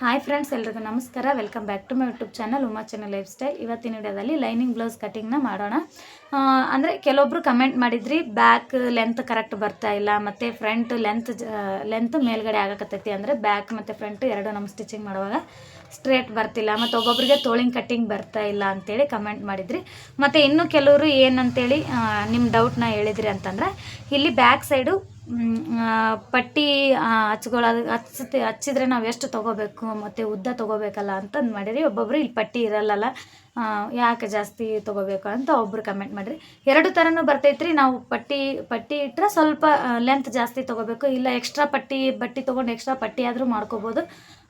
Hi friends ಎಲ್ರಿಗೂ ನಮಸ್ಕಾರ. Welcome back to my YouTube channel Uma channel lifestyle ಇವತ್ತಿನ ವಿಡಿಯೋದಲ್ಲಿ ಲೈನಿಂಗ್ ಬ್ಲೌಸ್ ಕಟಿಂಗ್ನ ಮಾಡೋಣ. ಅಂದರೆ ಕೆಲವೊಬ್ಬರು ಕಮೆಂಟ್ ಮಾಡಿದ್ರಿ ಬ್ಯಾಕ್ ಲೆಂತ್ ಕರೆಕ್ಟ್ ಬರ್ತಾ ಇಲ್ಲ, ಮತ್ತು ಫ್ರಂಟ್ ಲೆಂತ್ ಲೆಂತ್ ಮೇಲ್ಗಡೆ ಆಗಕತ್ತೈತಿ ಅಂದರೆ ಬ್ಯಾಕ್ ಮತ್ತು ಫ್ರಂಟ್ ಎರಡು ನಮ್ಮ ಸ್ಟಿಚಿಂಗ್ ಮಾಡುವಾಗ ಸ್ಟ್ರೇಟ್ ಬರ್ತಿಲ್ಲ, ಮತ್ತು ಒಬ್ಬೊಬ್ಬರಿಗೆ ತೋಳಿಂಗ್ ಕಟ್ಟಿಂಗ್ ಬರ್ತಾ ಇಲ್ಲ ಅಂತೇಳಿ ಕಮೆಂಟ್ ಮಾಡಿದ್ರಿ. ಮತ್ತು ಇನ್ನೂ ಕೆಲವರು ಏನಂತೇಳಿ ನಿಮ್ಮ ಡೌಟ್ನ ಹೇಳಿದ್ರಿ ಅಂತಂದ್ರೆ, ಇಲ್ಲಿ ಬ್ಯಾಕ್ ಸೈಡು ಪಟ್ಟಿ ಹಚ್ಕೊಳ್ಳೋದು ಹಚ್ಚತೆ ಹಚ್ಚಿದ್ರೆ ನಾವು ಎಷ್ಟು ತೊಗೋಬೇಕು? ಮತ್ತು ಉದ್ದ ತೊಗೋಬೇಕಲ್ಲ ಅಂತಂದು ಮಾಡಿರಿ. ಒಬ್ಬೊಬ್ಬರು ಇಲ್ಲಿ ಪಟ್ಟಿ ಇರಲ್ಲಲ್ಲ. ಯಾಕೆ ಜಾಸ್ತಿ ತೊಗೋಬೇಕು ಅಂತ ಒಬ್ರು ಕಮೆಂಟ್ ಮಾಡಿರಿ. ಎರಡು ಥರನೂ ಬರ್ತೈತ್ರಿ. ನಾವು ಪಟ್ಟಿ ಪಟ್ಟಿ ಇಟ್ಟರೆ ಸ್ವಲ್ಪ ಲೆಂತ್ ಜಾಸ್ತಿ ತೊಗೋಬೇಕು. ಇಲ್ಲ ಎಕ್ಸ್ಟ್ರಾ ಪಟ್ಟಿ, ಬಟ್ಟಿ ತೊಗೊಂಡು ಎಕ್ಸ್ಟ್ರಾ ಪಟ್ಟಿ ಆದರೂ ಮಾಡ್ಕೋಬೋದು.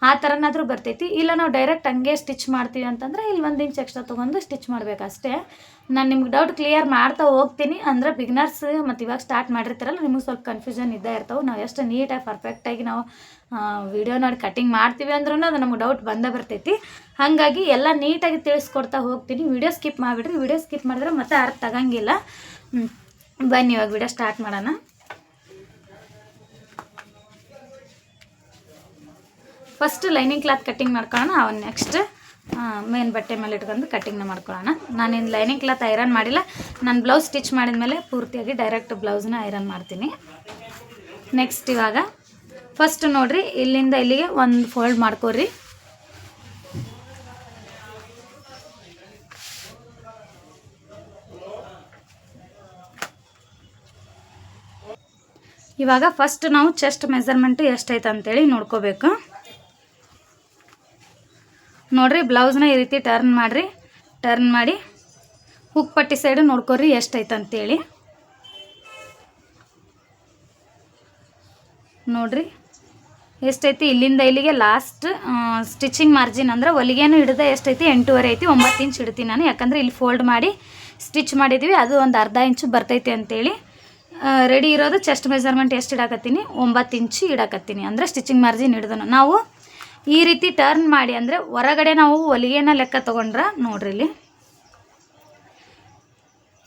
ಆ ಥರನಾದರೂ ಬರ್ತೈತಿ. ಇಲ್ಲ ನಾವು ಡೈರೆಕ್ಟ್ ಹಂಗೆ ಸ್ಟಿಚ್ ಮಾಡ್ತೀವಿ ಅಂತಂದರೆ ಇಲ್ಲಿ ಒಂದು ಇಂಚ್ ಎಕ್ಸ್ಟ್ರಾ ತೊಗೊಂಡು ಸ್ಟಿಚ್ ಮಾಡಬೇಕು ಅಷ್ಟೇ. ನಾನು ನಿಮ್ಗೆ ಡೌಟ್ ಕ್ಲಿಯರ್ ಮಾಡ್ತಾ ಹೋಗ್ತೀನಿ. ಅಂದರೆ ಬಿಗ್ನರ್ಸ್ ಮತ್ತು ಇವಾಗ ಸ್ಟಾರ್ಟ್ ಮಾಡಿರ್ತಾರಲ್ಲ, ನಿಮಗೆ ಸ್ವಲ್ಪ ಕನ್ಫ್ಯೂಷನ್ ಇದ್ದೇ ಇರ್ತಾವೆ. ನಾವು ಎಷ್ಟು ನೀಟಾಗಿ ಪರ್ಫೆಕ್ಟಾಗಿ ನಾವು ವಿಡಿಯೋ ನೋಡಿ ಕಟ್ಟಿಂಗ್ ಮಾಡ್ತೀವಿ ಅಂದ್ರೂ ಅದು ನಮ್ಗೆ ಡೌಟ್ ಬಂದೇ ಬರ್ತೈತಿ. ಹಾಗಾಗಿ ಎಲ್ಲ ನೀಟಾಗಿ ತಿಳಿಸ್ಕೊಡ್ತಾ ಹೋಗ್ತೀನಿ. ವಿಡಿಯೋ ಸ್ಕಿಪ್ ಮಾಡಿಬಿಡ್ರಿ. ವಿಡಿಯೋ ಸ್ಕಿಪ್ ಮಾಡಿದ್ರೆ ಮತ್ತೆ ಅರ್ಥ ಆಗಂಗಿಲ್ಲ. ಹ್ಮ್. ಬನ್ನಿ ಇವಾಗ ವಿಡಿಯೋ ಸ್ಟಾರ್ಟ್ ಮಾಡೋಣ. ಫಸ್ಟ್ ಲೈನಿಂಗ್ ಕ್ಲಾತ್ ಕಟ್ಟಿಂಗ್ ಮಾಡ್ಕೊಳ್ಳೋಣ. ಅವನ್ ನೆಕ್ಸ್ಟ್ ಮೇನ್ ಬಟ್ಟೆ ಮೇಲೆ ಇಟ್ಕೊಂಡು ಕಟ್ಟಿಂಗ್ನ ಮಾಡ್ಕೊಳ್ಳೋಣ. ನಾನಿನ್ನು ಲೈನಿಂಗ್ ಕ್ಲಾತ್ ಐರನ್ ಮಾಡಿಲ್ಲ. ನಾನು ಬ್ಲೌಸ್ ಸ್ಟಿಚ್ ಮಾಡಿದ ಮೇಲೆ ಪೂರ್ತಿಯಾಗಿ ಡೈರೆಕ್ಟ್ ಬ್ಲೌಸ್ನ ಐರನ್ ಮಾಡ್ತೀನಿ. ನೆಕ್ಸ್ಟ್ ಇವಾಗ ಫಸ್ಟ್ ನೋಡ್ರಿ, ಇಲ್ಲಿಂದ ಇಲ್ಲಿಗೆ ಒಂದು ಫೋಲ್ಡ್ ಮಾಡ್ಕೊರಿ ಇವಾಗ ಫಸ್ಟ್ ನಾವು ಚೆಸ್ಟ್ ಮೆಸರ್ಮೆಂಟ್ ಎಷ್ಟೈತೆ ಅಂತೇಳಿ ನೋಡ್ಕೋಬೇಕು. ನೋಡ್ರಿ ಬ್ಲೌಸ್ನ ಈ ರೀತಿ ಟರ್ನ್ ಮಾಡಿರಿ. ಟರ್ನ್ ಮಾಡಿ ಹುಕ್ ಪಟ್ಟಿ ಸೈಡು ನೋಡ್ಕೊರಿ ಎಷ್ಟೈತೆ ಅಂತೇಳಿ. ನೋಡ್ರಿ. ಎಷ್ಟೈತಿ? ಇಲ್ಲಿಂದ ಇಲ್ಲಿಗೆ ಲಾಸ್ಟ್ ಸ್ಟಿಚಿಂಗ್ ಮಾರ್ಜಿನ್ ಅಂದ್ರೆ ಹೊಲಿಗೆನೂ ಹಿಡಿದೆ ಎಷ್ಟೈತಿ? ಎಂಟೂವರೆ ಐತಿ, ಒಂಬತ್ತು ಇಂಚ್ ಇಡ್ತೀನಿ ನಾನು. ಯಾಕಂದ್ರೆ ಇಲ್ಲಿ ಫೋಲ್ಡ್ ಮಾಡಿ ಸ್ಟಿಚ್ ಮಾಡಿದ್ದೀವಿ ಅದು ಒಂದು ಅರ್ಧ ಇಂಚು ಬರ್ತೈತಿ ಅಂತೇಳಿ. ರೆಡಿ ಇರೋದು ಚೆಸ್ಟ್ ಮೆಜರ್ಮೆಂಟ್ ಎಷ್ಟು ಇಡಾಕತ್ತೀನಿ? ಒಂಬತ್ತು ಇಂಚು ಇಡಾಕತ್ತೀನಿ. ಅಂದರೆ ಸ್ಟಿಚಿಂಗ್ ಮಾರ್ಜಿನ್ ಹಿಡಿದನು. ನಾವು ಈ ರೀತಿ ಟರ್ನ್ ಮಾಡಿ ಅಂದರೆ ಹೊರಗಡೆ ನಾವು ಹೊಲಿಗೆನ ಲೆಕ್ಕ ತೊಗೊಂಡ್ರೆ ನೋಡ್ರಿ ಇಲ್ಲಿ.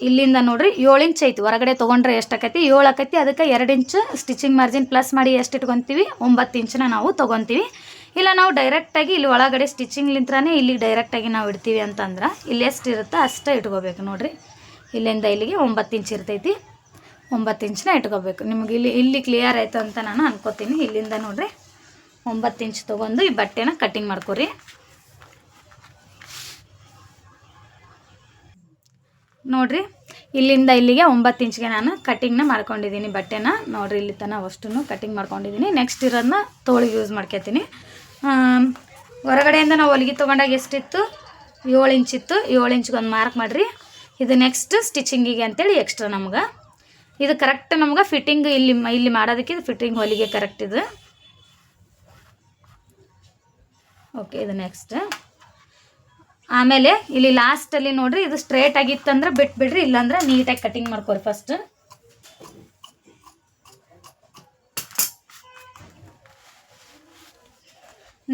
ಇಲ್ಲಿಂದ ನೋಡ್ರಿ ಏಳು ಇಂಚ್ ಐತಿ ಹೊರಗಡೆ ತೊಗೊಂಡ್ರೆ ಎಷ್ಟು ಆಕೈತಿ ಏಳು ಆಕೈತಿ ಅದಕ್ಕೆ ಎರಡು ಇಂಚ್ ಸ್ಟಿಚಿಂಗ್ ಮಾರ್ಜಿನ್ ಪ್ಲಸ್ ಮಾಡಿ ಎಷ್ಟು ಇಟ್ಕೊತೀವಿ? ಒಂಬತ್ತು ಇಂಚನ್ನ ನಾವು ತೊಗೊತೀವಿ. ಇಲ್ಲ, ನಾವು ಡೈರೆಕ್ಟಾಗಿ ಇಲ್ಲಿ ಒಳಗಡೆ ಸ್ಟಿಚಿಂಗ್ಲಿಂತ್ರನೇ ಇಲ್ಲಿ ಡೈರೆಕ್ಟಾಗಿ ನಾವು ಇಡ್ತೀವಿ ಅಂತಂದ್ರೆ ಇಲ್ಲಿ ಎಷ್ಟು ಇರುತ್ತೋ ಅಷ್ಟೇ ಇಟ್ಕೋಬೇಕು ನೋಡಿರಿ. ಇಲ್ಲಿಂದ ಇಲ್ಲಿಗೆ ಒಂಬತ್ತು ಇಂಚ್ ಇರ್ತೈತಿ. ಒಂಬತ್ತು ಇಂಚನ್ನ ಇಟ್ಕೋಬೇಕು. ನಿಮ್ಗೆ ಇಲ್ಲಿ ಇಲ್ಲಿ ಕ್ಲಿಯರ್ ಆಯ್ತು ಅಂತ ನಾನು ಅನ್ಕೋತೀನಿ. ಇಲ್ಲಿಂದ ನೋಡಿರಿ, ಒಂಬತ್ತು ಇಂಚ್ ತೊಗೊಂಡು ಈ ಬಟ್ಟೆನ ಕಟ್ಟಿಂಗ್ ಮಾಡ್ಕೊರಿ. ನೋಡ್ರಿ, ಇಲ್ಲಿಂದ ಇಲ್ಲಿಗೆ ಒಂಬತ್ತು ಇಂಚ್ಗೆ ನಾನು ಕಟ್ಟಿಂಗ್ನ ಮಾಡ್ಕೊಂಡಿದ್ದೀನಿ ಬಟ್ಟೆನ. ನೋಡ್ರಿ, ಇಲ್ಲಿ ತನಕ ಅಷ್ಟು ಕಟ್ಟಿಂಗ್ ಮಾಡ್ಕೊಂಡಿದ್ದೀನಿ. ನೆಕ್ಸ್ಟ್ ಇರೋದನ್ನ ತೋಳಿಗೆ ಯೂಸ್ ಮಾಡ್ಕೊತೀನಿ. ಹೊರಗಡೆಯಿಂದ ನಾವು ಹೊಲಿಗೆ ತೊಗೊಂಡಾಗ ಎಷ್ಟಿತ್ತು? ಏಳು ಇತ್ತು. ಏಳು ಇಂಚ್ಗೆ ಒಂದು ಮಾರ್ಕ್ ಮಾಡಿರಿ. ಇದು ನೆಕ್ಸ್ಟ್ ಸ್ಟಿಚಿಂಗಿಗೆ ಅಂತೇಳಿ ಎಕ್ಸ್ಟ್ರಾ ನಮ್ಗೆ. ಇದು ಕರೆಕ್ಟ್ ನಮ್ಗೆ ಫಿಟ್ಟಿಂಗ್ ಇಲ್ಲಿ ಇಲ್ಲಿ ಮಾಡೋದಕ್ಕೆ ಇದು ಫಿಟ್ಟಿಂಗ್ ಹೊಲಿಗೆ ಕರೆಕ್ಟ್ ಇದು. ಓಕೆ ಇದು ನೆಕ್ಸ್ಟ್ ಆಮೇಲೆ ಇಲ್ಲಿ ಲಾಸ್ಟಲ್ಲಿ ನೋಡ್ರಿ, ಇದು ಸ್ಟ್ರೇಟ್ ಆಗಿತ್ತಂದ್ರೆ ಬಿಟ್ಬಿಡ್ರಿ, ಇಲ್ಲಾಂದ್ರೆ ನೀಟಾಗಿ ಕಟಿಂಗ್ ಮಾಡ್ಕೊರಿ ಫಸ್ಟ್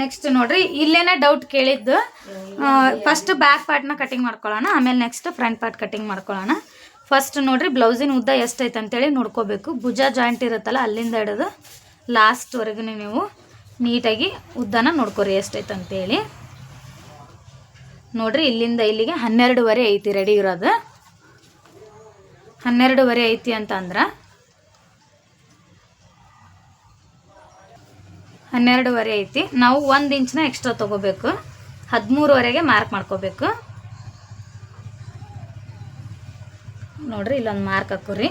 ನೆಕ್ಸ್ಟ್ ನೋಡ್ರಿ, ಇಲ್ಲೇನೆ ಡೌಟ್ ಕೇಳಿದ್ದು. ಫಸ್ಟ್ ಬ್ಯಾಕ್ ಪಾರ್ಟ್ನ ಕಟಿಂಗ್ ಮಾಡ್ಕೊಳ್ಳೋಣ, ಆಮೇಲೆ ನೆಕ್ಸ್ಟ್ ಫ್ರಂಟ್ ಪಾರ್ಟ್ ಕಟಿಂಗ್ ಮಾಡ್ಕೊಳ್ಳೋಣ. ಫಸ್ಟ್ ನೋಡ್ರಿ ಬ್ಲೌಸಿನ ಉದ್ದ ಎಷ್ಟೈತೆ ಅಂತೇಳಿ ನೋಡ್ಕೋಬೇಕು. ಭುಜ ಜಾಯಿಂಟ್ ಇರುತ್ತಲ್ಲ, ಅಲ್ಲಿಂದ ಹಿಡಿದು ಲಾಸ್ಟ್ವರೆಗೂ ನೀವು ನೀಟಾಗಿ ಉದ್ದನ ನೋಡ್ಕೊರಿ ಎಷ್ಟೈತೆ ಅಂತೇಳಿ. ನೋಡ್ರಿ, ಇಲ್ಲಿಂದ ಇಲ್ಲಿಗೆ ಹನ್ನೆರಡುವರೆ ಐತಿ ರೆಡಿ ಇರೋದು. ಹನ್ನೆರಡುವರೆ ಐತಿ ಅಂತ ಅಂದ್ರೆ ಹನ್ನೆರಡುವರೆ ಐತಿ. ನಾವು ಒಂದು ಇಂಚ್ನ ಎಕ್ಸ್ಟ್ರಾ ತೊಗೋಬೇಕು. ಹದಿಮೂರುವರೆಗೆ ಮಾರ್ಕ್ ಮಾಡ್ಕೋಬೇಕು. ನೋಡ್ರಿ, ಇಲ್ಲೊಂದು ಮಾರ್ಕ್ ಹಾಕೋರಿ.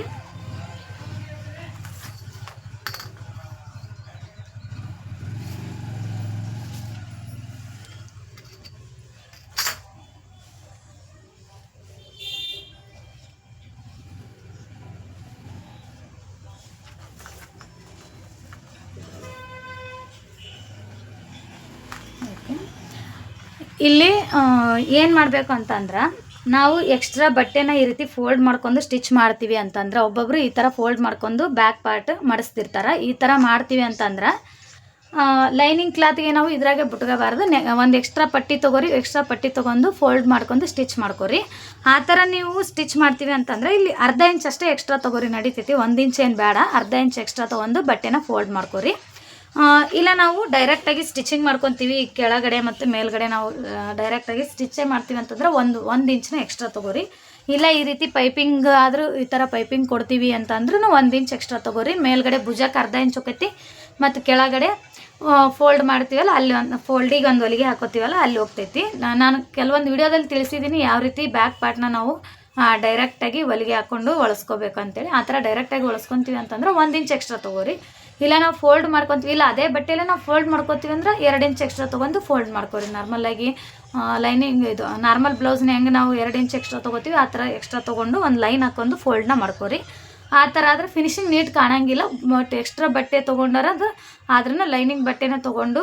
ಇಲ್ಲಿ ಏನು ಮಾಡಬೇಕು ಅಂತಂದ್ರೆ, ನಾವು ಎಕ್ಸ್ಟ್ರಾ ಬಟ್ಟೆನ ಈ ರೀತಿ ಫೋಲ್ಡ್ ಮಾಡ್ಕೊಂಡು ಸ್ಟಿಚ್ ಮಾಡ್ತೀವಿ ಅಂತಂದ್ರೆ ಒಬ್ಬೊಬ್ಬರು ಈ ಥರ ಫೋಲ್ಡ್ ಮಾಡ್ಕೊಂಡು ಬ್ಯಾಕ್ ಪಾರ್ಟ್ ಮಡಿಸ್ತಿರ್ತಾರೆ. ಈ ಥರ ಮಾಡ್ತೀವಿ ಅಂತಂದ್ರೆ ಲೈನಿಂಗ್ ಕ್ಲಾತ್ಗೆ ನಾವು ಇದ್ರಾಗೆ ಬಿಟ್ಕೋಬಾರ್ದು. ನೆ, ಒಂದು ಎಕ್ಸ್ಟ್ರಾ ಪಟ್ಟಿ ತೊಗೋರಿ ಎಕ್ಸ್ಟ್ರಾ ಪಟ್ಟಿ ತೊಗೊಂಡು ಫೋಲ್ಡ್ ಮಾಡ್ಕೊಂಡು ಸ್ಟಿಚ್ ಮಾಡ್ಕೊರಿ. ಆ ಥರ ನೀವು ಸ್ಟಿಚ್ ಮಾಡ್ತೀವಿ ಅಂತಂದ್ರೆ, ಇಲ್ಲಿ ಅರ್ಧ ಇಂಚ್ ಅಷ್ಟೇ ಎಕ್ಸ್ಟ್ರಾ ತೊಗೋರಿ ನಡೀತೈತಿ. ಒಂದು ಇಂಚ್ ಏನು ಬೇಡ, ಅರ್ಧ ಇಂಚ್ ಎಕ್ಸ್ಟ್ರಾ ತೊಗೊಂಡು ಬಟ್ಟೆನ ಫೋಲ್ಡ್ ಮಾಡ್ಕೊರಿ. ಇಲ್ಲ, ನಾವು ಡೈರೆಕ್ಟಾಗಿ ಸ್ಟಿಚಿಂಗ್ ಮಾಡ್ಕೊತೀವಿ ಕೆಳಗಡೆ ಮತ್ತು ಮೇಲ್ಗಡೆ ನಾವು ಡೈರೆಕ್ಟಾಗಿ ಸ್ಟಿಚ್ಚೇ ಮಾಡ್ತೀವಿ ಅಂತಂದ್ರೆ ಒಂದು ಒಂದು ಇಂಚ್ನ ಎಕ್ಸ್ಟ್ರಾ ತೊಗೋರಿ. ಇಲ್ಲ, ಈ ರೀತಿ ಪೈಪಿಂಗ್ ಆದರೂ ಈ ಥರ ಪೈಪಿಂಗ್ ಕೊಡ್ತೀವಿ ಅಂತ ಅಂದ್ರೂ ಒಂದು ಇಂಚ್ ಎಕ್ಸ್ಟ್ರಾ ತೊಗೋರಿ. ಮೇಲ್ಗಡೆ ಭುಜಕ್ಕೆ ಅರ್ಧ ಇಂಚ್ ಹೋಗೈತಿ ಮತ್ತು ಕೆಳಗಡೆ ಫೋಲ್ಡ್ ಮಾಡ್ತೀವಲ್ಲ, ಅಲ್ಲಿ ಒಂದು ಫೋಲ್ಡಿಗೆ ಒಂದು ಹೊಲಿಗೆ ಹಾಕೋತೀವಲ್ಲ, ಅಲ್ಲಿ ಹೋಗ್ತೈತಿ. ನಾನು ಕೆಲವೊಂದು ವಿಡಿಯೋದಲ್ಲಿ ತಿಳಿಸಿದ್ದೀನಿ ಯಾವ ರೀತಿ ಬ್ಯಾಕ್ ಪಾರ್ಟ್ನ ನಾವು ಡೈರೆಕ್ಟಾಗಿ ಹೊಲಿಗೆ ಹಾಕ್ಕೊಂಡು ಒಳಸ್ಕೋಬೇಕು ಅಂತೇಳಿ. ಆ ಥರ ಡೈರೆಕ್ಟಾಗಿ ಒಳಸ್ಕೊತೀವಿ ಅಂತಂದ್ರೆ ಒಂದು ಇಂಚ್ ಎಕ್ಸ್ಟ್ರಾ ತೊಗೋರಿ. ಇಲ್ಲ, ನಾವು ಫೋಲ್ಡ್ ಮಾಡ್ಕೊತೀವಿ. ಇಲ್ಲ, ಅದೇ ಬಟ್ಟೆಲ್ಲ ನಾವು ಫೋಲ್ಡ್ ಮಾಡ್ಕೊತೀವಿ ಅಂದ್ರೆ ಎರಡು ಇಂಚ್ ಎಕ್ಸ್ಟ್ರಾ ತೊಗೊಂಡು ಫೋಲ್ಡ್ ಮಾಡ್ಕೊರಿ. ನಾರ್ಮಲಾಗಿ ಲೈನಿಂಗ್ ಇದು ನಾರ್ಮಲ್ ಬ್ಲೌಸ್ನ ಹೆಂಗೆ ನಾವು ಎರಡು ಇಂಚ್ ಎಕ್ಸ್ಟ್ರಾ ತೊಗೋತೀವಿ, ಆ ಥರ ಎಕ್ಸ್ಟ್ರಾ ತೊಗೊಂಡು ಒಂದು ಲೈನ್ ಹಾಕೊಂಡು ಫೋಲ್ಡ್ನ ಮಾಡ್ಕೊರಿ. ಆ ಥರ ಆದರೆ ಫಿನಿಶಿಂಗ್ ನೀಟ್ ಕಾಣಂಗಿಲ್ಲ. ಬಟ್ ಎಕ್ಸ್ಟ್ರಾ ಬಟ್ಟೆ ತೊಗೊಂಡಾರ ಅದು ಆದ್ರೂ ಲೈನಿಂಗ್ ಬಟ್ಟೆನ ತೊಗೊಂಡು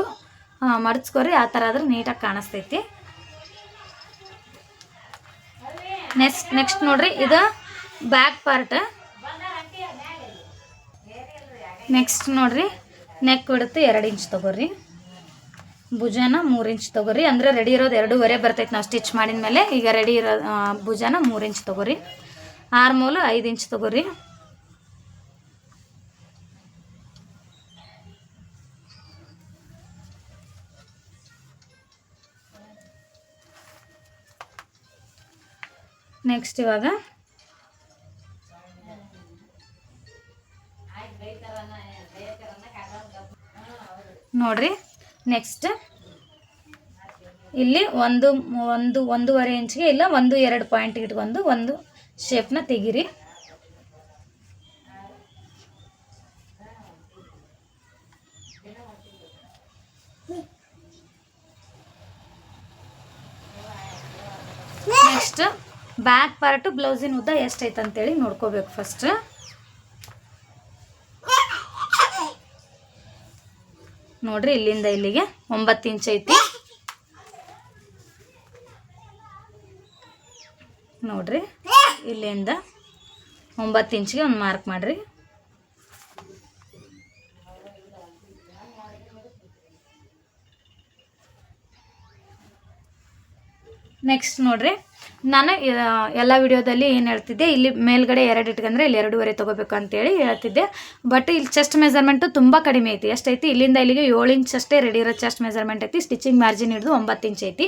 ಮಡಚ್ಕೊರಿ ಆ ಥರ ಆದ್ರೆ ನೀಟಾಗಿ ಕಾಣಿಸ್ತೈತಿ. ನೆಕ್ಸ್ಟ್ ನೆಕ್ಸ್ಟ್ ನೋಡ್ರಿ, ಇದು ಬ್ಯಾಕ್ ಪಾರ್ಟ್ ನೆಕ್ಸ್ಟ್ ನೋಡಿರಿ. ನೆಕ್ ಬಿಡುತ್ತೆ ಎರಡು ಇಂಚ್ ತೊಗೊರಿ. ಭುಜನ ಮೂರು ಇಂಚ್ ತೊಗೊರಿ. ಅಂದರೆ ರೆಡಿ ಇರೋದು ಎರಡೂವರೆ ಬರ್ತೈತೆ ನಾವು ಸ್ಟಿಚ್ ಮಾಡಿದ ಮೇಲೆ. ಈಗ ರೆಡಿ ಇರೋ ಭುಜನ ಮೂರು ಇಂಚ್ ತೊಗೊರಿ. ಆರ್ಮೂಲು ಐದು ಇಂಚ್ ತೊಗೊರಿ. ನೆಕ್ಸ್ಟ್ ಇವಾಗ ನೋಡ್ರಿ. ನೆಕ್ಸ್ಟ್ ಇಲ್ಲಿ ಒಂದು ಒಂದು, ಒಂದೂವರೆ ಇಂಚ್ಗೆ ಇಲ್ಲ, ಒಂದು, ಎರಡು ಪಾಯಿಂಟ್ ಇಟ್ಕೊಂಡು ಒಂದು ಶೇಪ್ನ ತೆಗೀರಿ. ನೆಕ್ಸ್ಟ್ ಬ್ಯಾಕ್ ಪಾರ್ಟು ಬ್ಲೌಸಿನ ಉದ್ದ ಎಷ್ಟೈತೆ ಅಂತೇಳಿ ನೋಡ್ಕೋಬೇಕು ಫಸ್ಟ್ ನೋಡ್ರಿ, ಇಲ್ಲಿಂದ ಇಲ್ಲಿಗೆ ಒಂಬತ್ತು ಇಂಚ್ ಐತಿ. ನೋಡ್ರಿ, ಇಲ್ಲಿಂದ ಒಂಬತ್ತು ಇಂಚ್ಗೆ ಒಂದು ಮಾರ್ಕ್ ಮಾಡ್ರಿ. ನೆಕ್ಸ್ಟ್ ನೋಡ್ರಿ ನಾನು ಎಲ್ಲ ವಿಡಿಯೋದಲ್ಲಿ ಏನು ಹೇಳ್ತಿದ್ದೆ, ಇಲ್ಲಿ ಮೇಲ್ಗಡೆ ಎರಡು ಇಟ್ಕೊಂಡ್ರೆ ಇಲ್ಲಿ ಎರಡೂವರೆ ತೊಗೋಬೇಕು ಅಂತೇಳಿ ಹೇಳ್ತಿದ್ದೆ. ಬಟ್ ಇಲ್ಲಿ ಚೆಸ್ಟ್ ಮೆಜರ್ಮೆಂಟು ತುಂಬ ಕಡಿಮೆ ಐತಿ. ಎಷ್ಟೈತಿ? ಇಲ್ಲಿಂದ ಇಲ್ಲಿಗೆ ಏಳು ಇಂಚ್ ಅಷ್ಟೇ ರೆಡಿ ಇರೋ ಚೆಸ್ಟ್ ಮೆಜರ್ಮೆಂಟ್ ಐತಿ. ಸ್ಟಿಚಿಂಗ್ ಮಾರ್ಜಿನ್ ಹಿಡಿದು ಒಂಬತ್ತು ಇಂಚ್ ಐತಿ.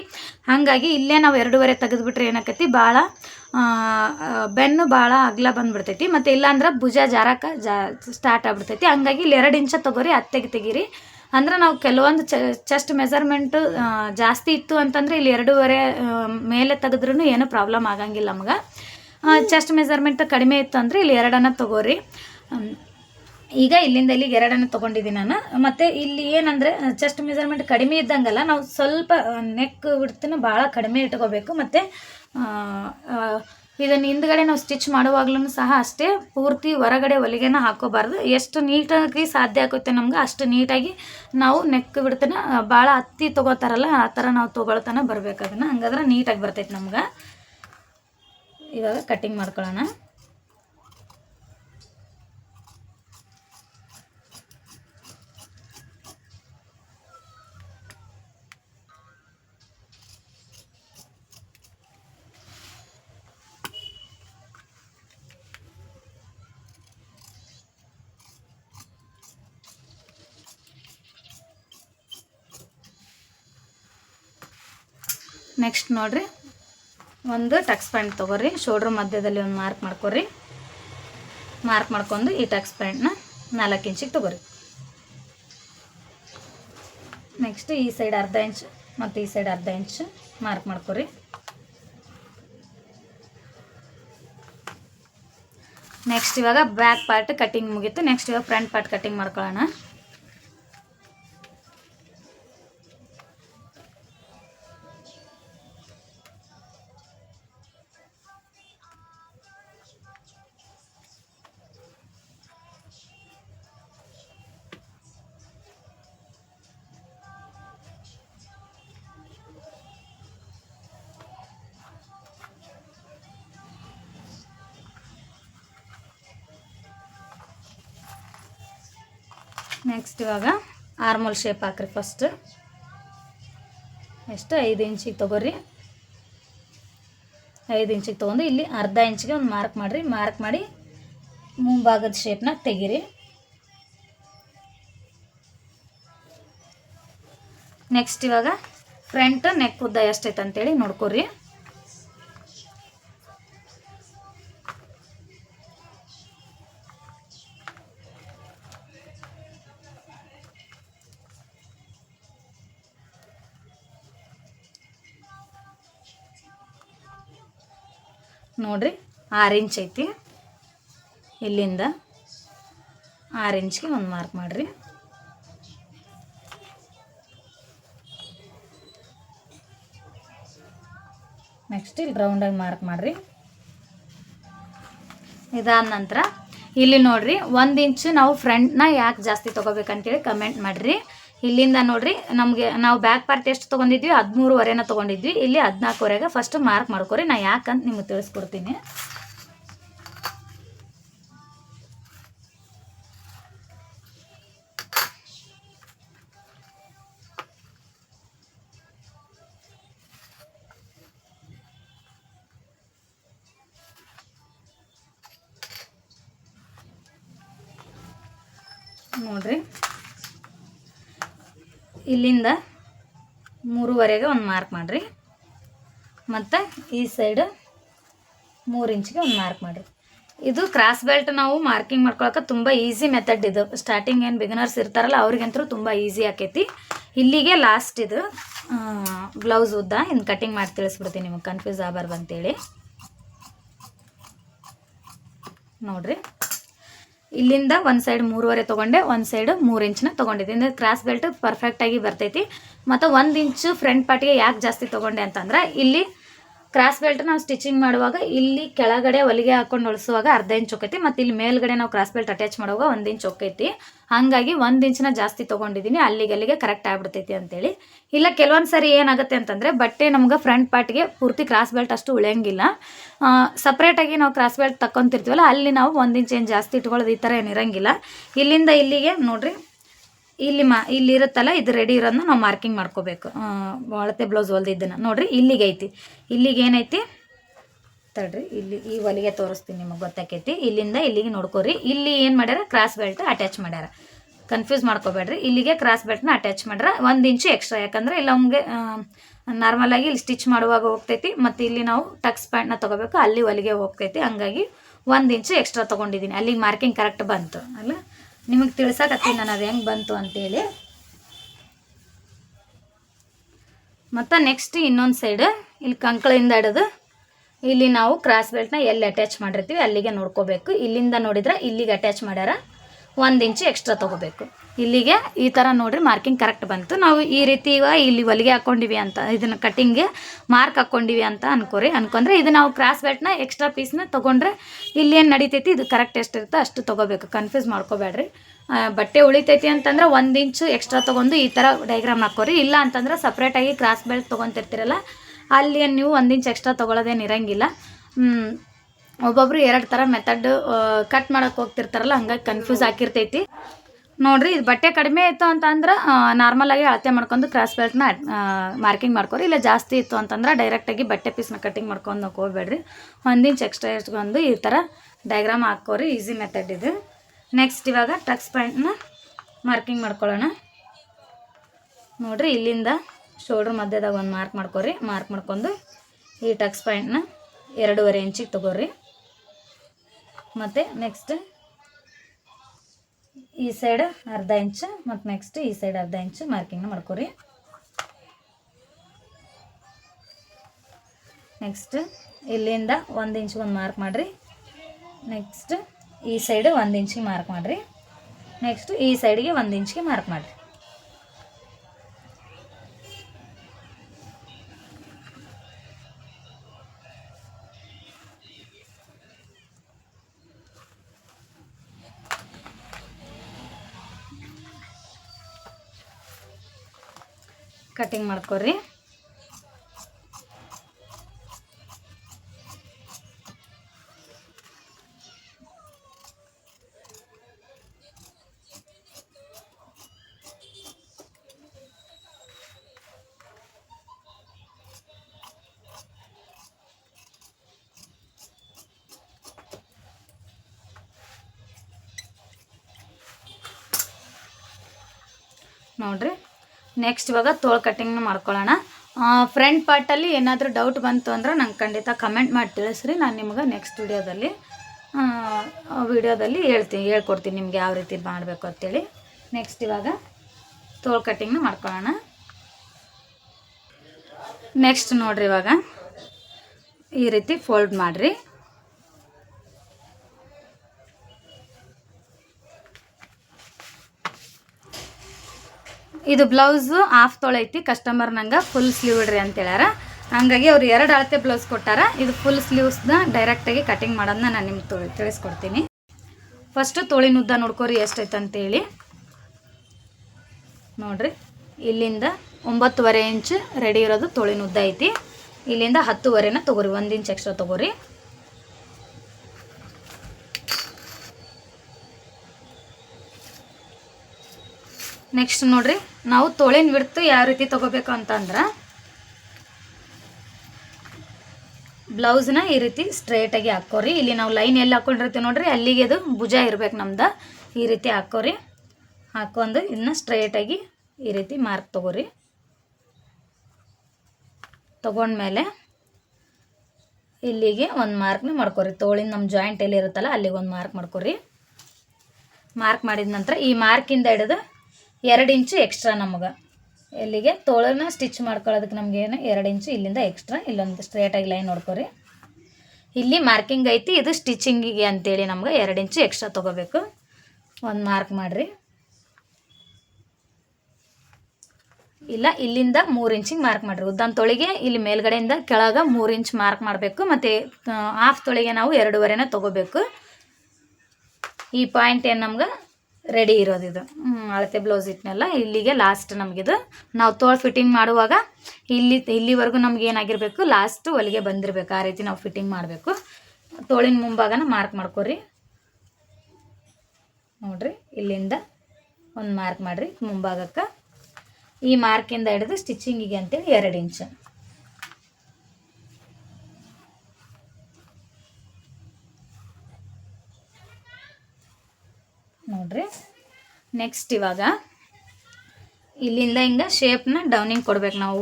ಹಾಗಾಗಿ ಇಲ್ಲೇ ನಾವು ಎರಡೂವರೆ ತೆಗೆದುಬಿಟ್ರೆ ಏನಾಕೈತಿ? ಭಾಳ ಬೆನ್ನು ಭಾಳ ಅಗ್ಲ ಬಂದುಬಿಡ್ತೈತಿ. ಮತ್ತು ಇಲ್ಲಾಂದ್ರೆ ಭುಜ ಜಾರಕ್ಕೆ ಜಾ ಸ್ಟಾರ್ಟ್ ಆಗ್ಬಿಡ್ತೈತಿ. ಹಂಗಾಗಿ ಇಲ್ಲಿ ಎರಡು ಇಂಚ ತೊಗೋರಿ ಅತ್ತೆಗೆ ತೆಗೀರಿ. ಅಂದ್ರೆ ನಾವು ಕೆಲವೊಂದು ಚೆಸ್ಟ್ ಮೆಜರ್ಮೆಂಟು ಜಾಸ್ತಿ ಇತ್ತು ಅಂತಂದ್ರೆ ಇಲ್ಲಿ ಎರಡೂವರೆ ಮೇಲೆ ತೆಗೆದ್ರೂ ಏನೂ ಪ್ರಾಬ್ಲಮ್ ಆಗಂಗಿಲ್ಲ ನಮ್ಗೆ. ಚೆಸ್ಟ್ ಮೆಜರ್ಮೆಂಟ್ ಕಡಿಮೆ ಇತ್ತು ಅಂದ್ರೆ ಇಲ್ಲಿ ಎರಡನ್ನ ತಗೋರಿ. ಈಗ ಇಲ್ಲಿಂದ ಇಲ್ಲಿಗೆ ಎರಡನ್ನು ತೊಗೊಂಡಿದ್ದೀನಿ ನಾನು. ಮತ್ತು ಇಲ್ಲಿ ಏನಂದರೆ ಚೆಸ್ಟ್ ಮೆಜರ್ಮೆಂಟ್ ಕಡಿಮೆ ಇದ್ದಂಗಲ್ಲ, ನಾವು ಸ್ವಲ್ಪ ನೆಕ್ ಬಿಡ್ತನ ಭಾಳ ಕಡಿಮೆ ಇಟ್ಕೋಬೇಕು. ಮತ್ತು ಇದನ್ನು ಹಿಂದ್ಗಡೆ ನಾವು ಸ್ಟಿಚ್ ಮಾಡುವಾಗ್ಲೂ ಸಹ ಅಷ್ಟೇ ಪೂರ್ತಿ ಹೊರಗಡೆ ಹೊಲಿಗೆನ ಹಾಕೋಬಾರ್ದು. ಎಷ್ಟು ನೀಟಾಗಿ ಸಾಧ್ಯ ಆಗುತ್ತೆ ನಮ್ಗೆ ಅಷ್ಟು ನೀಟಾಗಿ ನಾವು ನೆಕ್ ಬಿಡ್ತಾನೆ. ಭಾಳ ಹತ್ತಿ ತೊಗೋತಾರಲ್ಲ, ಆ ಥರ ನಾವು ತೊಗೊಳ್ತಾನೆ ಬರಬೇಕು ಅದನ್ನು. ಹಂಗಾದ್ರೆ ನೀಟಾಗಿ ಬರ್ತೈತೆ ನಮ್ಗೆ. ಇವಾಗ ಕಟ್ಟಿಂಗ್ ಮಾಡ್ಕೊಳ್ಳೋಣ. ನೆಕ್ಸ್ಟ್ ನೋಡ್ರಿ. ಒಂದು ಟಕ್ಸ್ ಪ್ಯಾಂಟ್ ತೊಗೊರಿ. ಶೋಲ್ಡ್ರ್ ಮಧ್ಯದಲ್ಲಿ ಒಂದು ಮಾರ್ಕ್ ಮಾಡ್ಕೊರಿ. ಮಾರ್ಕ್ ಮಾಡ್ಕೊಂಡು ಈ ಟಕ್ಸ್ ಪ್ಯಾಂಟ್ನ ನಾಲ್ಕು ಇಂಚಿಗೆ ತೊಗೊರಿ. ನೆಕ್ಸ್ಟ್ ಈ ಸೈಡ್ ಅರ್ಧ ಇಂಚ್ ಮತ್ತು ಈ ಸೈಡ್ ಅರ್ಧ ಇಂಚ್ ಮಾರ್ಕ್ ಮಾಡ್ಕೊರಿ. ನೆಕ್ಸ್ಟ್ ಇವಾಗ ಬ್ಯಾಕ್ ಪಾರ್ಟ್ ಕಟ್ಟಿಂಗ್ ಮುಗೀತು. ನೆಕ್ಸ್ಟ್ ಇವಾಗ ಫ್ರಂಟ್ ಪಾರ್ಟ್ ಕಟ್ಟಿಂಗ್ ಮಾಡ್ಕೊಳ್ಳೋಣ. ನೆಕ್ಸ್ಟ್ ಇವಾಗ ಆರ್ಮಲ್ ಶೇಪ್ ಹಾಕ್ರಿ ಫಸ್ಟ್ ಎಷ್ಟು ಐದು ಇಂಚಿಗೆ ತೊಗೊರಿ. ಐದು ಇಂಚಿಗೆ ತೊಗೊಂಡು ಇಲ್ಲಿ ಅರ್ಧ ಇಂಚಿಗೆ ಒಂದು ಮಾರ್ಕ್ ಮಾಡಿರಿ. ಮಾರ್ಕ್ ಮಾಡಿ ಮುಂಭಾಗದ ಶೇಪ್ನ ತೆಗೀರಿ. ನೆಕ್ಸ್ಟ್ ಇವಾಗ ಫ್ರಂಟ್ ನೆಕ್ ಉದ್ದ ಎಷ್ಟೈತೆ ಅಂತೇಳಿ ನೋಡ್ಕೊರಿ. ನೋಡ್ರಿ, ಆರು ಇಂಚ್ ಐತಿ. ಇಲ್ಲಿಂದ ಆರು ಇಂಚ್ಗೆ ಒಂದು ಮಾರ್ಕ್ ಮಾಡಿರಿ. ನೆಕ್ಸ್ಟ್ ಇಲ್ಲಿ ರೌಂಡಾಗಿ ಮಾರ್ಕ್ ಮಾಡಿರಿ. ಇದಾದ ನಂತರ ಇಲ್ಲಿ ನೋಡ್ರಿ, ಒಂದು ಇಂಚು ನಾವು ಫ್ರಂಟ್ನ ಯಾಕೆ ಜಾಸ್ತಿ ತೊಗೋಬೇಕಂತೇಳಿ ಕಮೆಂಟ್ ಮಾಡಿರಿ. ಇಲ್ಲಿಂದ ನೋಡ್ರಿ, ನಮಗೆ ನಾವು ಬ್ಯಾಕ್ ಪಾರ್ಟ್ ಎಷ್ಟು ತೊಗೊಂಡಿದ್ವಿ, ಹದಿಮೂರುವರೆನ ತೊಗೊಂಡಿದ್ವಿ. ಇಲ್ಲಿ ಹದಿನಾಲ್ಕುವರೆಗೆ ಫಸ್ಟ್ ಮಾರ್ಕ್ ಮಾಡ್ಕೊರಿ, ನಾ ಯಾಕಂತ ನಿಮ್ಗೆ ತಿಳಿಸ್ಕೊಡ್ತೀನಿ. ನೋಡ್ರಿ. ಇಲ್ಲಿಂದ ಮೂರುವರೆಗೆ ಒಂದು ಮಾರ್ಕ್ ಮಾಡಿರಿ. ಮತ್ತು ಈ ಸೈಡ್ ಮೂರು ಇಂಚಿಗೆ ಒಂದು ಮಾರ್ಕ್ ಮಾಡಿರಿ. ಇದು ಕ್ರಾಸ್ ಬೆಲ್ಟ್ ನಾವು ಮಾರ್ಕಿಂಗ್ ಮಾಡ್ಕೊಳಕ್ಕೆ ತುಂಬ ಈಸಿ ಮೆಥಡ್ ಇದು. ಸ್ಟಾರ್ಟಿಂಗ್ ಏನು ಬಿಗಿನರ್ಸ್ ಇರ್ತಾರಲ್ಲ ಅವ್ರಿಗಂತೂ ತುಂಬ ಈಸಿ ಆಕೈತಿ. ಇಲ್ಲಿಗೆ ಲಾಸ್ಟ್ ಇದು ಬ್ಲೌಸ್ ಉದ್ದ ಇನ್ನು ಕಟಿಂಗ್ ಮಾಡಿ ತಿಳಿಸ್ಬಿಡ್ತೀನಿ ನಿಮಗೆ. ಕನ್ಫ್ಯೂಸ್ ಆಗಬಾರ್ದು ಅಂತೇಳಿ. ನೋಡ್ರಿ. ಇಲ್ಲಿಂದ ಒಂದು ಸೈಡ್ ಮೂರುವರೆ ತೊಗೊಂಡೆ ಒಂದು ಸೈಡ್ ಮೂರು ಇಂಚನ್ನ ತೊಗೊಂಡಿದ್ದೆ. ಅಂದರೆ ಕ್ರಾಸ್ ಬೆಲ್ಟ್ ಪರ್ಫೆಕ್ಟಾಗಿ ಬರ್ತೈತಿ. ಮತ್ತು ಒಂದು ಇಂಚು ಫ್ರಂಟ್ ಪಾರ್ಟಿಗೆ ಯಾಕೆ ಜಾಸ್ತಿ ತೊಗೊಂಡೆ ಅಂತಂದ್ರೆ, ಇಲ್ಲಿ ಕ್ರಾಸ್ ಬೆಲ್ಟ್ ನಾವು ಸ್ಟಿಚಿಂಗ್ ಮಾಡುವಾಗ ಇಲ್ಲಿ ಕೆಳಗಡೆ ಹೊಲಿಗೆ ಹಾಕೊಂಡು ಹೊಲಿಸುವಾಗ ಅರ್ಧ ಇಂಚ್ ಹೋಕೈತಿ ಮತ್ತು ಇಲ್ಲಿ ಮೇಲ್ಗಡೆ ನಾವು ಕ್ರಾಸ್ ಬೆಲ್ಟ್ ಅಟ್ಯಾಚ್ ಮಾಡುವಾಗ ಒಂದು ಇಂಚ್ ಹೋಕೈತಿ ಹಾಗಾಗಿ ಒಂದು ಇಂಚಿನ ಜಾಸ್ತಿ ತೊಗೊಂಡಿದ್ದೀನಿ ಅಲ್ಲಿಗೆ ಅಲ್ಲಿಗೆ ಕರೆಕ್ಟ್ ಆಗ್ಬಿಡ್ತೈತಿ ಅಂತೇಳಿ. ಇಲ್ಲ ಕೆಲವೊಂದು ಸರಿ ಏನಾಗುತ್ತೆ ಅಂತಂದರೆ ಬಟ್ಟೆ ನಮ್ಗೆ ಫ್ರಂಟ್ ಪಾರ್ಟಿಗೆ ಪೂರ್ತಿ ಕ್ರಾಸ್ ಬೆಲ್ಟ್ ಅಷ್ಟು ಉಳಿಯಂಗಿಲ್ಲ. ಸಪ್ರೇಟಾಗಿ ನಾವು ಕ್ರಾಸ್ ಬೆಲ್ಟ್ ತಕ್ಕೊಂತಿರ್ತೀವಲ್ಲ, ಅಲ್ಲಿ ನಾವು ಒಂದು ಇಂಚ್ ಏನು ಜಾಸ್ತಿ ಇಟ್ಕೊಳ್ಳೋದು ಈ ಥರ ಏನು ಇರಂಗಿಲ್ಲ. ಇಲ್ಲಿಂದ ಇಲ್ಲಿಗೆ ನೋಡ್ರಿ ಇಲ್ಲಿ ಮಾ ಇಲ್ಲಿ ಇರುತ್ತಲ್ಲ ಇದು ರೆಡಿ ಇರೋದನ್ನ ನಾವು ಮಾರ್ಕಿಂಗ್ ಮಾಡ್ಕೋಬೇಕು. ಒಳತೆ ಬ್ಲೌಸ್ ಹೊಲ್ದಿದ್ದನ್ನು ನೋಡಿರಿ, ಇಲ್ಲಿಗೆ ಐತಿ. ಇಲ್ಲಿಗೆ ಏನೈತಿ? ತಡ್ರಿ, ಇಲ್ಲಿ ಈ ಹೊಲಿಗೆ ತೋರಿಸ್ತೀನಿ ನಿಮಗೆ ಗೊತ್ತಾಕೈತಿ. ಇಲ್ಲಿಂದ ಇಲ್ಲಿಗೆ ನೋಡ್ಕೋರಿ. ಇಲ್ಲಿ ಏನು ಮಾಡ್ಯಾರ? ಕ್ರಾಸ್ ಬೆಲ್ಟ್ ಅಟ್ಯಾಚ್ ಮಾಡ್ಯಾರ. ಕನ್ಫ್ಯೂಸ್ ಮಾಡ್ಕೋಬೇಡ್ರಿ. ಇಲ್ಲಿಗೆ ಕ್ರಾಸ್ ಬೆಲ್ಟ್ನ ಅಟ್ಯಾಚ್ ಮಾಡ್ಯಾರ ಒಂದು ಇಂಚು ಎಕ್ಸ್ಟ್ರಾ ಯಾಕಂದ್ರೆ ಇಲ್ಲ ನಮಗೆ ನಾರ್ಮಲಾಗಿ ಇಲ್ಲಿ ಸ್ಟಿಚ್ ಮಾಡುವಾಗ ಹೋಗ್ತೈತಿ. ಮತ್ತು ಇಲ್ಲಿ ನಾವು ಟಕ್ಸ್ ಪ್ಯಾಂಟ್ನ ತೊಗೋಬೇಕು. ಅಲ್ಲಿ ಹೊಲಿಗೆ ಹೋಗ್ತೈತಿ. ಹಂಗಾಗಿ ಒಂದು ಇಂಚು ಎಕ್ಸ್ಟ್ರಾ ತೊಗೊಂಡಿದ್ದೀನಿ ಅಲ್ಲಿಗೆ ಮಾರ್ಕಿಂಗ್ ಕರೆಕ್ಟ್ ಬಂತು. ಅಲ್ಲ? ನಿಮಗೆ ತಿಳ್ಸಕತ್ತೀನಿ ನಾನು ಅದು ಹೆಂಗೆ ಬಂತು ಅಂತೇಳಿ. ಮತ್ತು ನೆಕ್ಸ್ಟ್ ಇನ್ನೊಂದು ಸೈಡ್ ಇಲ್ಲಿ ಕಂಕಳಿಂದ ಹಿಡಿದು ಇಲ್ಲಿ ನಾವು ಕ್ರಾಸ್ ಬೆಲ್ಟ್ನ ಎಲ್ಲಿ ಅಟ್ಯಾಚ್ ಮಾಡಿರ್ತೀವಿ ಅಲ್ಲಿಗೆ ನೋಡ್ಕೋಬೇಕು. ಇಲ್ಲಿಂದ ನೋಡಿದ್ರೆ ಇಲ್ಲಿಗೆ ಅಟ್ಯಾಚ್ ಮಾಡ್ಯಾರ. ಒಂದು ಇಂಚು ಎಕ್ಸ್ಟ್ರಾ ತೊಗೋಬೇಕು. ಇಲ್ಲಿಗೆ ಈ ಥರ ನೋಡ್ರಿ ಮಾರ್ಕಿಂಗ್ ಕರೆಕ್ಟ್ ಬಂತು. ನಾವು ಈ ರೀತಿ ಇಲ್ಲಿ ಹೊಲಿಗೆ ಹಾಕ್ಕೊಂಡಿವಿ ಅಂತ, ಇದನ್ನು ಕಟ್ಟಿಂಗ್ಗೆ ಮಾರ್ಕ್ ಹಾಕ್ಕೊಂಡಿವಿ ಅಂತ ಅನ್ಕೋರಿ. ಅನ್ಕೊಂಡ್ರೆ ಇದು ನಾವು ಕ್ರಾಸ್ ಬೆಲ್ಟ್ನ ಎಕ್ಸ್ಟ್ರಾ ಪೀಸ್ನ ತೊಗೊಂಡ್ರೆ ಇಲ್ಲಿ ಏನು ನಡೀತೈತಿ? ಇದು ಕರೆಕ್ಟ್ ಎಷ್ಟಿರುತ್ತೋ ಅಷ್ಟು ತೊಗೋಬೇಕು. ಕನ್ಫ್ಯೂಸ್ ಮಾಡ್ಕೋಬೇಡ್ರಿ. ಬಟ್ಟೆ ಉಳಿತೈತಿ ಅಂತಂದ್ರೆ ಒಂದು ಇಂಚು ಎಕ್ಸ್ಟ್ರಾ ತೊಗೊಂಡು ಈ ಥರ ಡೈಗ್ರಾಮ್ ಹಾಕೋರಿ. ಇಲ್ಲ ಅಂತಂದ್ರೆ ಸಪ್ರೇಟಾಗಿ ಕ್ರಾಸ್ ಬೆಲ್ಟ್ ತೊಗೊತಿರ್ತೀರಲ್ಲ, ಅಲ್ಲಿ ನೀವು ಒಂದು ಇಂಚ್ ಎಕ್ಸ್ಟ್ರಾ ತೊಗೊಳೋದೇನು ಇರಂಗಿಲ್ಲ. ಒಬ್ಬೊಬ್ರು ಎರಡು ಥರ ಮೆಥಡ್ ಕಟ್ ಮಾಡೋಕೆ ಹೋಗ್ತಿರ್ತಾರಲ್ಲ, ಹಂಗಾಗಿ ಕನ್ಫ್ಯೂಸ್ ಆಗಿರ್ತೈತಿ ನೋಡ್ರಿ, ಇದು ಬಟ್ಟೆ ಕಡಿಮೆ ಇತ್ತು ಅಂತಂದ್ರೆ ನಾರ್ಮಲಾಗಿ ಅಳತೆ ಮಾಡ್ಕೊಂಡು ಕ್ರಾಸ್ ಬೆಲ್ಟ್ನ ಮಾರ್ಕಿಂಗ್ ಮಾಡ್ಕೊರಿ. ಇಲ್ಲ ಜಾಸ್ತಿ ಇತ್ತು ಅಂತಂದ್ರೆ ಡೈರೆಕ್ಟಾಗಿ ಬಟ್ಟೆ ಪೀಸ್ನ ಕಟ್ಟಿಂಗ್ ಮಾಡ್ಕೊಂಡು ಹೋಗ್ಬೇಡ್ರಿ. ಒಂದು ಇಂಚ್ ಎಕ್ಸ್ಟ್ರಾ ಇಟ್ಕೊಂಡು ಈ ಥರ ಡಯಾಗ್ರಾಮ್ ಹಾಕೋರಿ ಈಸಿ ಮೆಥಡ್ ಇದು. ನೆಕ್ಸ್ಟ್ ಇವಾಗ ಟಕ್ಸ್ ಪ್ಯಾಂಟ್ನ ಮಾರ್ಕಿಂಗ್ ಮಾಡ್ಕೊಳ್ಳೋಣ. ನೋಡಿರಿ, ಇಲ್ಲಿಂದ ಶೋಲ್ಡ್ರ್ ಮಧ್ಯದಾಗ ಒಂದು ಮಾರ್ಕ್ ಮಾಡ್ಕೊರಿ. ಮಾರ್ಕ್ ಮಾಡ್ಕೊಂಡು ಈ ಟಕ್ಸ್ ಪ್ಯಾಂಟ್ನ ಎರಡೂವರೆ ಇಂಚಿಗೆ ತಗೋರಿ. ಮತ್ತು ನೆಕ್ಸ್ಟ್ ಈ ಸೈಡ್ ಅರ್ಧ ಇಂಚ್ ಮತ್ತು ನೆಕ್ಸ್ಟ್ ಈ ಸೈಡ್ ಅರ್ಧ ಇಂಚ್ ಮಾರ್ಕಿಂಗ್ನ ಮಾಡ್ಕೊರಿ. ನೆಕ್ಸ್ಟ್ ಇಲ್ಲಿಂದ ಒಂದು ಇಂಚ್ ಒಂದು ಮಾರ್ಕ್ ಮಾಡಿರಿ. ನೆಕ್ಸ್ಟ್ ಈ ಸೈಡ್ ಒಂದು ಇಂಚಿಗೆ ಮಾರ್ಕ್ ಮಾಡಿರಿ. ನೆಕ್ಸ್ಟ್ ಈ ಸೈಡ್ಗೆ ಒಂದು ಇಂಚಿಗೆ ಮಾರ್ಕ್ ಮಾಡಿರಿ. ಕಟಿಂಗ್ ಮಾಡ್ಕೊರಿ. ನೆಕ್ಸ್ಟ್ ಇವಾಗ ತೋಳು ಕಟ್ಟಿಂಗ್ನ ಮಾಡ್ಕೊಳ್ಳೋಣ ಫ್ರಂಟ್ ಪಾರ್ಟಲ್ಲಿ ಏನಾದರೂ ಡೌಟ್ ಬಂತು ಅಂದ್ರೆ ನಂಗೆ ಖಂಡಿತ ಕಮೆಂಟ್ ಮಾಡಿ ತಿಳಿಸ್ರಿ. ನಾನು ನಿಮ್ಗೆ ನೆಕ್ಸ್ಟ್ ವಿಡಿಯೋದಲ್ಲಿ ವಿಡಿಯೋದಲ್ಲಿ ಹೇಳ್ತೀನಿ ಹೇಳ್ಕೊಡ್ತೀನಿ ನಿಮ್ಗೆ ಯಾವ ರೀತಿ ಮಾಡಬೇಕು ಅಂತೇಳಿ. ನೆಕ್ಸ್ಟ್ ಇವಾಗ ತೋಳು ಕಟ್ಟಿಂಗ್ನ ಮಾಡ್ಕೊಳ್ಳೋಣ ನೆಕ್ಸ್ಟ್ ನೋಡ್ರಿ ಇವಾಗ ಈ ರೀತಿ ಫೋಲ್ಡ್ ಮಾಡಿರಿ. ಇದು ಬ್ಲೌಸು ಹಾಫ್ ತೊಳೈತಿ ಕಸ್ಟಮರ್ ನಂಗೆ ಫುಲ್ ಸ್ಲೀವ್ ಇಡ್ರಿ ಅಂತ ಹಂಗಾಗಿ ಅವ್ರು ಎರಡು ಅಳತೆ ಬ್ಲೌಸ್ ಕೊಟ್ಟಾರ. ಇದು ಫುಲ್ ಸ್ಲೀವ್ಸ್ನ ಡೈರೆಕ್ಟಾಗಿ ಕಟಿಂಗ್ ಮಾಡೋದನ್ನ ನಾನು ನಿಮ್ಗೆ ತೋ ತಿಳಿಸ್ಕೊಡ್ತೀನಿ. ಫಸ್ಟು ತೋಳಿನ ಉದ್ದ ನೋಡ್ಕೊರಿ ಎಷ್ಟೈತೆ ಅಂತೇಳಿ ನೋಡ್ರಿ, ಇಲ್ಲಿಂದ ಒಂಬತ್ತುವರೆ ಇಂಚ್ ರೆಡಿ ಇರೋದು ತೋಳಿನ ಉದ್ದ ಐತಿ. ಇಲ್ಲಿಂದ ಹತ್ತುವರೆನ ತಗೋರಿ, ಒಂದು ಇಂಚ್ ಎಕ್ಸ್ಟ್ರಾ ತೊಗೋರಿ. ನೆಕ್ಸ್ಟ್ ನೋಡ್ರಿ. ನಾವು ತೋಳಿನ ವಿಡ್ತು ಯಾವ ರೀತಿ ತಗೋಬೇಕು ಅಂತಂದ್ರೆ ಬ್ಲೌಸ್ನ ಈ ರೀತಿ ಸ್ಟ್ರೇಟಾಗಿ ಹಾಕೋರಿ. ಇಲ್ಲಿ ನಾವು ಲೈನ್ ಎಲ್ಲಿ ಹಾಕೊಂಡಿರ್ತೀವಿ ನೋಡ್ರಿ, ಅಲ್ಲಿಗೆ ಅದು ಭುಜ ಇರ್ಬೇಕು ನಮ್ದು. ಈ ರೀತಿ ಹಾಕೋರಿ. ಹಾಕೊಂಡು ಇದನ್ನ ಸ್ಟ್ರೇಟಾಗಿ ಈ ರೀತಿ ಮಾರ್ಕ್ ತೊಗೋರಿ. ತೊಗೊಂಡ್ಮೇಲೆ ಇಲ್ಲಿಗೆ ಒಂದು ಮಾರ್ಕ್ನ ಮಾಡ್ಕೊರಿ. ತೋಳಿನ ನಮ್ಮ ಜಾಯಿಂಟ್ ಎಲ್ಲಿ ಇರುತ್ತಲ್ಲ, ಅಲ್ಲಿಗೆ ಒಂದು ಮಾರ್ಕ್ ಮಾಡ್ಕೊರಿ. ಮಾರ್ಕ್ ಮಾಡಿದ ನಂತರ ಈ ಮಾರ್ಕಿಂದ ಹಿಡಿದು ಎರಡು ಇಂಚು ಎಕ್ಸ್ಟ್ರಾ ನಮಗೆ. ಎಲ್ಲಿಗೆ? ತೋಳನ ಸ್ಟಿಚ್ ಮಾಡ್ಕೊಳ್ಳೋದಕ್ಕೆ ನಮಗೇನು ಎರಡು ಇಂಚು ಇಲ್ಲಿಂದ ಎಕ್ಸ್ಟ್ರಾ ಇಲ್ಲೊಂದು ಸ್ಟ್ರೇಟಾಗಿ ಲೈನ್ ನೋಡ್ಕೊರಿ. ಇಲ್ಲಿ ಮಾರ್ಕಿಂಗ್ ಐತಿ, ಇದು ಸ್ಟಿಚಿಂಗಿಗೆ ಅಂತೇಳಿ ನಮ್ಗೆ ಎರಡು ಇಂಚು ಎಕ್ಸ್ಟ್ರಾ ತೊಗೋಬೇಕು. ಒಂದು ಮಾರ್ಕ್ ಮಾಡಿರಿ. ಇಲ್ಲ, ಇಲ್ಲಿಂದ ಮೂರು ಇಂಚಿಗೆ ಮಾರ್ಕ್ ಮಾಡಿರಿ. ಉದ್ದನ ತೊಳಿಗೆ ಇಲ್ಲಿ ಮೇಲ್ಗಡೆಯಿಂದ ಕೆಳಗೆ ಮೂರು ಇಂಚ್ ಮಾರ್ಕ್ ಮಾಡಬೇಕು. ಮತ್ತು ಹಾಫ್ ತೊಳಿಗೆ ನಾವು ಎರಡೂವರೆನ ತೊಗೋಬೇಕು. ಈ ಪಾಯಿಂಟ್ ಏನು ನಮ್ಗೆ? ರೆಡಿ ಇರೋದು ಇದು. ಅಳತೆ ಬ್ಲೌಸ್ ಇಟ್ನೆಲ್ಲ, ಇಲ್ಲಿಗೆ ಲಾಸ್ಟ್ ನಮಗಿದು. ನಾವು ತೋಳು ಫಿಟ್ಟಿಂಗ್ ಮಾಡುವಾಗ ಇಲ್ಲಿ, ಇಲ್ಲಿವರೆಗೂ ನಮ್ಗೆ ಏನಾಗಿರಬೇಕು ಲಾಸ್ಟ್ ಹೊಲಿಗೆ ಬಂದಿರಬೇಕು, ಆ ರೀತಿ ನಾವು ಫಿಟ್ಟಿಂಗ್ ಮಾಡಬೇಕು. ತೋಳಿನ ಮುಂಭಾಗನ ಮಾರ್ಕ್ ಮಾಡ್ಕೊರಿ ನೋಡ್ರಿ, ಇಲ್ಲಿಂದ ಒಂದು ಮಾರ್ಕ್ ಮಾಡಿರಿ, ಮುಂಭಾಗಕ್ಕೆ. ಈ ಮಾರ್ಕಿಂದ ಹಿಡಿದು ಸ್ಟಿಚಿಂಗಿಗೆ ಅಂತೇಳಿ ಎರಡು ಇಂಚು ನೋಡ್ರಿ. ನೆಕ್ಸ್ಟ್ ಇವಾಗ, ಇಲ್ಲಿಂದ ಹಿಂಗೆ ಶೇಪ್ನ ಡೌನಿಂಗ್ ಕೊಡ್ಬೇಕು ನಾವು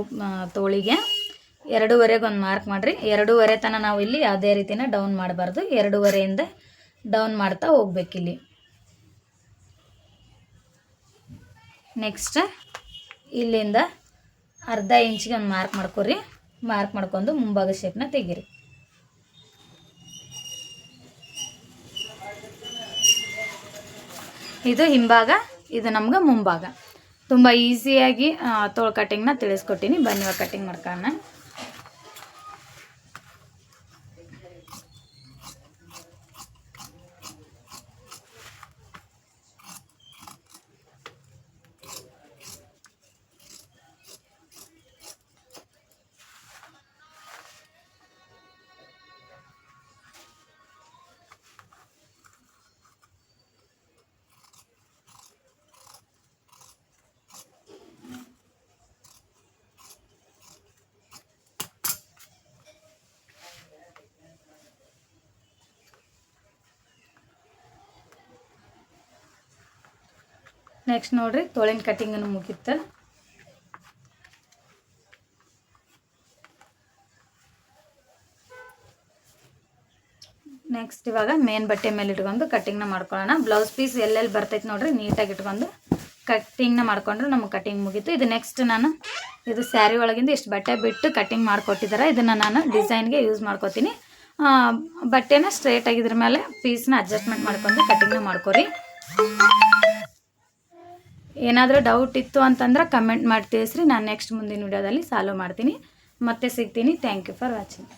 ತೋಳಿಗೆ. ಎರಡೂವರೆಗೆ ಒಂದು ಮಾರ್ಕ್ ಮಾಡಿರಿ. ಎರಡೂವರೆ ತನಕ ನಾವು ಇಲ್ಲಿ ಯಾವುದೇ ರೀತಿನ ಡೌನ್ ಮಾಡಬಾರ್ದು. ಎರಡೂವರೆಯಿಂದ ಡೌನ್ ಮಾಡ್ತಾ ಹೋಗ್ಬೇಕಿಲ್ಲಿ ನೆಕ್ಸ್ಟ್ ಇಲ್ಲಿಂದ ಅರ್ಧ ಇಂಚಿಗೆ ಒಂದು ಮಾರ್ಕ್ ಮಾಡ್ಕೊರಿ. ಮಾರ್ಕ್ ಮಾಡ್ಕೊಂಡು ಮುಂಭಾಗ ಶೇಪ್ನ ತೆಗೀರಿ. ಇದು ಹಿಂಭಾಗ ಇದು ನಮ್ಗೆ ಮುಂಭಾಗ. ತುಂಬ ಈಸಿಯಾಗಿ ತೋಳು ಕಟ್ಟಿಂಗ್ನ ತಿಳಿಸ್ಕೊಟ್ಟಿನಿ. ಬನ್ನಿ ಕಟ್ಟಿಂಗ್ ಮಾಡ್ಕೊಳ್ಳೋಣ. ನೆಕ್ಸ್ಟ್ ನೋಡ್ರಿ, ತೋಳಿನ ಕಟ್ಟಿಂಗನ್ನು ಮುಗೀತು. ನೆಕ್ಸ್ಟ್ ಇವಾಗ ಮೇನ್ ಬಟ್ಟೆ ಮೇಲೆ ಇಟ್ಕೊಂಡು ಕಟ್ಟಿಂಗ್ನ ಮಾಡ್ಕೊಳ್ಳೋಣ. ಬ್ಲೌಸ್ ಪೀಸ್ ಎಲ್ಲೆಲ್ಲಿ ಬರ್ತೈತೆ ನೋಡ್ರಿ, ನೀಟಾಗಿ ಇಟ್ಕೊಂಡು ಕಟ್ಟಿಂಗ್ನ ಮಾಡ್ಕೊಂಡ್ರೆ ನಮಗೆ ಕಟ್ಟಿಂಗ್ ಮುಗೀತು. ಇದು ನೆಕ್ಸ್ಟ್ ನಾನು, ಇದು ಸ್ಯಾರಿ ಒಳಗಿಂದ ಇಷ್ಟು ಬಟ್ಟೆ ಬಿಟ್ಟು ಕಟ್ಟಿಂಗ್ ಮಾಡಿಕೊಟ್ಟಿದ್ದಾರೆ ಇದನ್ನು ನಾನು ಡಿಸೈನ್ಗೆ ಯೂಸ್ ಮಾಡ್ಕೋತೀನಿ. ಬಟ್ಟೆನ ಸ್ಟ್ರೇಟ್ ಆಗಿದ್ರ ಮೇಲೆ ಪೀಸ್ನ ಅಡ್ಜಸ್ಟ್ಮೆಂಟ್ ಮಾಡ್ಕೊಂಡು ಕಟ್ಟಿಂಗ್ನ ಮಾಡ್ಕೊರಿ. ಏನಾದರೂ ಡೌಟ್ ಇತ್ತು ಅಂತಂದ್ರೆ ಕಮೆಂಟ್ ಮಾಡಿ ತಿಳಿಸ್ರಿ ನಾನು ನೆಕ್ಸ್ಟ್ ಮುಂದಿನ ವಿಡಿಯೋದಲ್ಲಿ ಸಾಲ್ವ್ ಮಾಡ್ತೀನಿ. ಮತ್ತೆ ಸಿಗ್ತೀನಿ. Thank you for watching